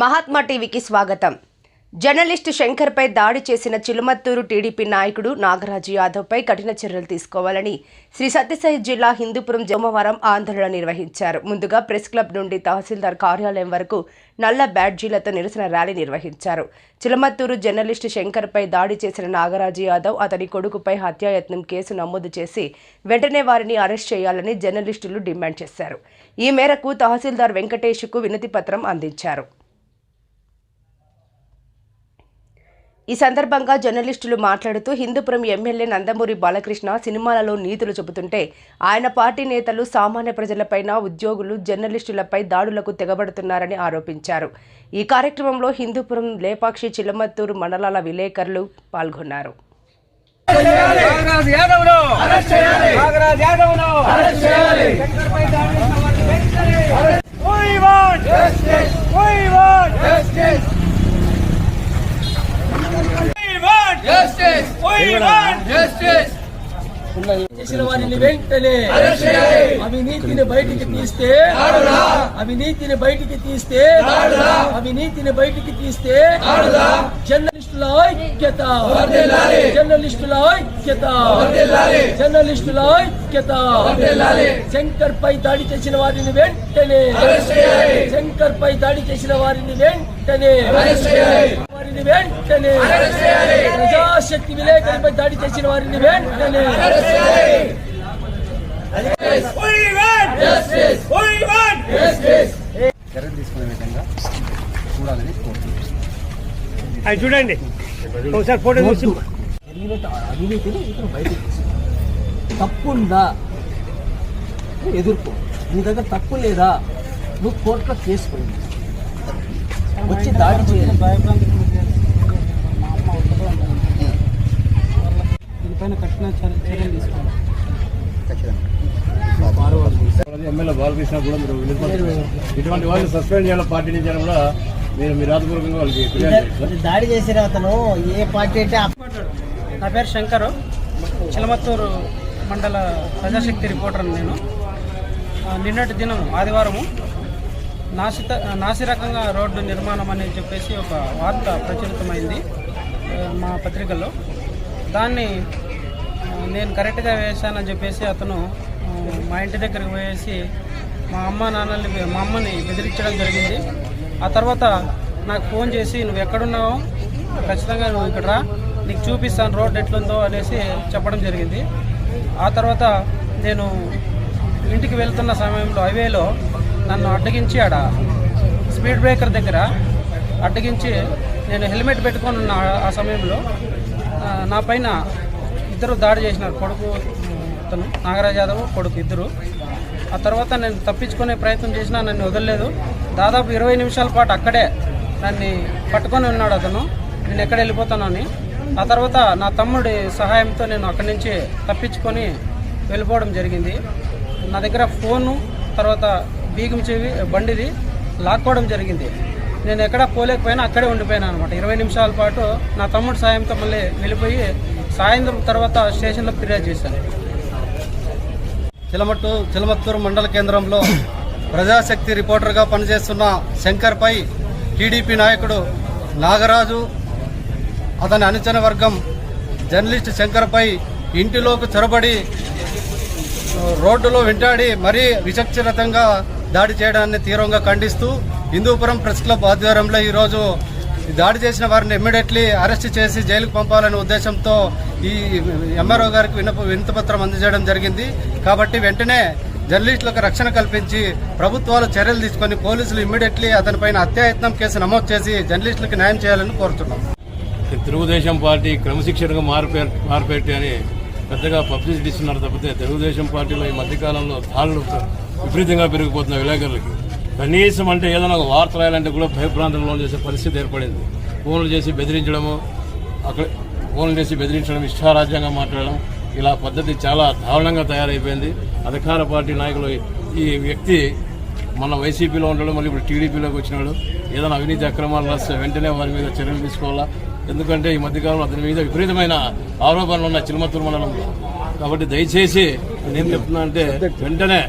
మహాత్మా టీవీకి స్వాగతం. జర్నలిస్టు శంకర్పై దాడి చేసిన చిలుమత్తూరు టీడీపీ నాయకుడు నాగరాజు యాదవ్పై కఠిన చర్యలు తీసుకోవాలని శ్రీ సత్యసాయి జిల్లా హిందూపురం సోమవారం ఆందోళన నిర్వహించారు. ముందుగా ప్రెస్ క్లబ్ నుండి తహసీల్దార్ కార్యాలయం వరకు నల్ల బ్యాడ్జీలతో నిరసన ర్యాలీ నిర్వహించారు. చిలమత్తూరు జర్నలిస్టు శంకర్పై దాడి చేసిన నాగరాజు యాదవ్ అతని కొడుకుపై హత్యాయత్నం కేసు నమోదు చేసి వెంటనే వారిని అరెస్ట్ చేయాలని జర్నలిస్టులు డిమాండ్ చేశారు. ఈ మేరకు తహసీల్దార్ వెంకటేష్కు వినతి పత్రం అందించారు. ఈ సందర్భంగా జర్నలిస్టులు మాట్లాడుతూ హిందూపురం ఎమ్మెల్యే నందమూరి బాలకృష్ణ సినిమాలలో నీతులు చెబుతుంటే ఆయన పార్టీ నేతలు సామాన్య ప్రజలపైన ఉద్యోగులు జర్నలిస్టులపై దాడులకు తెగబడుతున్నారని ఆరోపించారు. ఈ కార్యక్రమంలో హిందూపురం లేపాక్షి చిలమత్తూరు మండలాల విలేకరులు పాల్గొన్నారు. నాగరాజు యాదవ్ను నాగరాజు యాదవ్ను శంకర్పై దాడి చేసిన వారిని వెంటనే We want justice. We want justice. We want justice. We want justice. చేసిన వారిని వెంటనే అవినీతిని బయటికి తీస్తే అవినీతిని బయటికి తీస్తే అవినీతిని బయటికి తీస్తే జర్నలిస్టుల ఐక్యత జర్నలిస్టుల ఐక్యత జర్నలిస్టుల ఐక్యత. శంకర్ పై దాడి చేసిన వారిని వెంటనే శంకర్ పై దాడి చేసిన వారిని వెంటనే వారిని వెంటనే ప్రజాశక్తి విలేకరులపై దాడి చేసిన వారిని వెంటనే. చర్యలు తీసుకునే విధంగా చూడాలని కోరుతున్నాను అది చూడండి. ఒకసారి ఫోటో తీసి జరిగినట్టు అవినీతిని ఇతను బయటకు తీసుకో తప్పుందా? నువ్వు ఎదుర్కో. నీ దగ్గర తప్పు లేదా? నువ్వు కోర్టులో కేసు పోయింది వచ్చి దాడి చేయాలి. దీనిపైన కఠిన చర్యలు తీసుకోవాలి. ఎమ్మెల్యే బాలకృష్ణ కూడా మీరు ఇటువంటి వాళ్ళు సస్పెండ్ చేయాలి పార్టీ నుంచి కూడా మీరు మీరు రాతపూర్వకంగా వాళ్ళకి దాడి చేసిన అతను ఏ పార్టీ అంటే ఆ నా పేరు శంకరు. చిలమత్తూరు మండల ప్రజాశక్తి రిపోర్టర్ నేను. నిన్నటి దినం ఆదివారము నాసిత నాసిరకంగా రోడ్డు నిర్మాణం అని చెప్పేసి ఒక వార్త ప్రచురితమైంది మా పత్రికల్లో. దాన్ని నేను కరెక్ట్గా వేశానని చెప్పేసి అతను మా ఇంటి దగ్గరికి పోయేసి మా అమ్మ నాన్నల్ని మా అమ్మని బెదిరించడం జరిగింది. ఆ తర్వాత నాకు ఫోన్ చేసి నువ్వు ఎక్కడున్నావు? ఖచ్చితంగా నువ్వు ఇక్కడ రా. నీకు చూపిస్తాను రోడ్ ఎట్లుందో అనేసి చెప్పడం జరిగింది. ఆ తర్వాత నేను ఇంటికి వెళ్తున్న సమయంలో హైవేలో నన్ను అడ్డగించి ఆడ స్పీడ్ బ్రేకర్ దగ్గర అడ్డగించి నేను హెల్మెట్ పెట్టుకొని ఉన్న ఆ- సమయంలో నా పైన ఇద్దరు దాడి చేసినారు. కొడుకు అతను నాగరాజ్ యాదవ్ కొడుకు ఇద్దరు. ఆ తర్వాత నేను తప్పించుకునే ప్రయత్నం చేసినా నన్ను వదలలేదు. దాదాపు ఇరవై నిమిషాల పాటు అక్కడే నన్ను పట్టుకొని ఉన్నాడు అతను. నేను ఎక్కడ వెళ్ళిపోతానని ఆ తర్వాత నా తమ్ముడి సహాయంతో నేను అక్కడి నుంచి తప్పించుకొని వెళ్ళిపోవడం జరిగింది. నా దగ్గర ఫోను తర్వాత బీగం చెవి బండిది లాక్కోవడం జరిగింది. నేను ఎక్కడ పోలేకపోయినా అక్కడే ఉండిపోయాను అనమాట. ఇరవై నిమిషాల పాటు నా తమ్ముడి సాయంతో మళ్ళీ వెళ్ళిపోయి సాయంత్రం తర్వాత స్టేషన్లో ఫిర్యాదు చేశాను. చిలమట్టు చిలమత్తూరు మండల కేంద్రంలో ప్రజాశక్తి రిపోర్టర్గా పనిచేస్తున్న శంకర్పై టీడీపీ నాయకుడు నాగరాజు అతని అనుచర వర్గం జర్నలిస్ట్ శంకర్పై ఇంటిలోకి చొరబడి రోడ్డులో వెంటాడి మరీ విచక్షరతంగా దాడి చేయడాన్ని తీవ్రంగా ఖండిస్తూ హిందూపురం ప్రెస్ క్లబ్ ఆధ్వర్యంలో ఈరోజు దాడి చేసిన వారిని ఇమ్మీడియట్లీ అరెస్ట్ చేసి జైలుకు పంపాలనే ఉద్దేశంతో ఈ ఎంఆర్ఓ గారికి వినప వినతిపత్రం అందజేయడం జరిగింది. కాబట్టి వెంటనే జర్నలిస్టులకు రక్షణ కల్పించి ప్రభుత్వాలు చర్యలు తీసుకొని పోలీసులు ఇమ్మీడియట్లీ అతనిపైన హత్యాయత్నం కేసు నమోదు చేసి జర్నలిస్టులకు న్యాయం చేయాలని కోరుతున్నాం. తెలుగుదేశం పార్టీ క్రమశిక్షణగా మారిపే మారిపెట్టి అని పెద్దగా పబ్లిసిటీ ఇస్తున్నారు తప్పితే తెలుగుదేశం పార్టీలో ఈ మధ్యకాలంలో దాడులు విపరీతంగా పెరిగిపోతున్నాయి విలేకరులకి. కనీసం అంటే ఏదైనా ఒక వార్త రాయాలంటే కూడా భయభ్రాంతులు చేసే పరిస్థితి ఏర్పడింది. ఫోన్లు చేసి బెదిరించడము అక్కడ ఫోన్లు చేసి బెదిరించడం ఇష్టారాజ్యంగా మాట్లాడడం ఇలా పద్ధతి చాలా దారుణంగా తయారైపోయింది. అధికార పార్టీ నాయకులు ఈ వ్యక్తి మన వైసీపీలో ఉండడం మళ్ళీ ఇప్పుడు టీడీపీలోకి వచ్చినాడు. ఏదైనా అవినీతి అక్రమాలు రాస్తే వెంటనే వారి మీద చర్యలు తీసుకోవాలా? ఎందుకంటే ఈ మధ్యకాలంలో అతని మీద విపరీతమైన ఆరోపణలు ఉన్నాయి చిలుమత్తూరు మండలంలో. కాబట్టి దయచేసి నేను చెప్తున్నా అంటే వెంటనే